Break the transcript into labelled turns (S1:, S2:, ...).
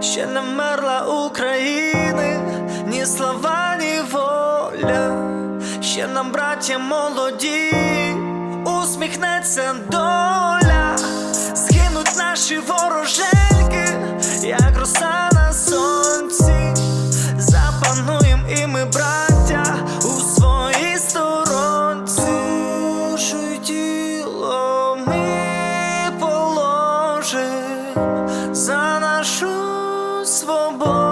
S1: ще не мерла України, ні слова, ні воля, ще нам, браття, молоді, усміхнеться доля, згинуть наші вороженьки, як роса на сонці, запануєм і ми, браття, у своїй сторонці, Душу тіло. За нашу свободу.